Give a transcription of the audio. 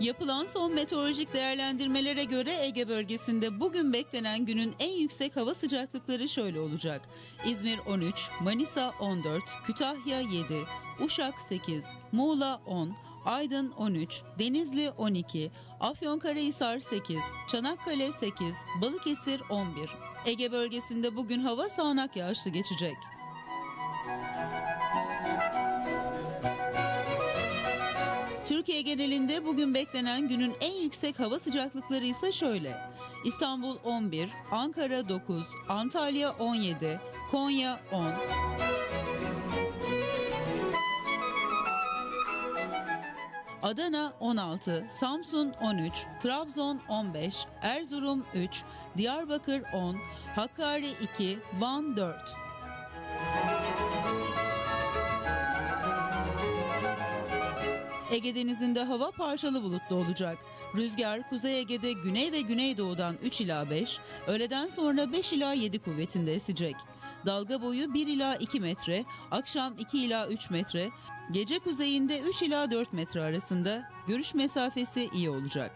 Yapılan son meteorolojik değerlendirmelere göre Ege bölgesinde bugün beklenen günün en yüksek hava sıcaklıkları şöyle olacak. İzmir 13, Manisa 14, Kütahya 7, Uşak 8, Muğla 10, Aydın 13, Denizli 12, Afyonkarahisar 8, Çanakkale 8, Balıkesir 11. Ege bölgesinde bugün hava sağanak yağışlı geçecek. Türkiye genelinde bugün beklenen günün en yüksek hava sıcaklıkları ise şöyle. İstanbul 11, Ankara 9, Antalya 17, Konya 10, Adana 16, Samsun 13, Trabzon 15, Erzurum 3, Diyarbakır 10, Hakkari 2, Van 4. Ege Denizi'nde hava parçalı bulutlu olacak. Rüzgar Kuzey Ege'de güney ve güneydoğudan 3 ila 5, öğleden sonra 5 ila 7 kuvvetinde esecek. Dalga boyu 1 ila 2 metre, akşam 2 ila 3 metre, gece kuzeyinde 3 ila 4 metre arasında görüş mesafesi iyi olacak.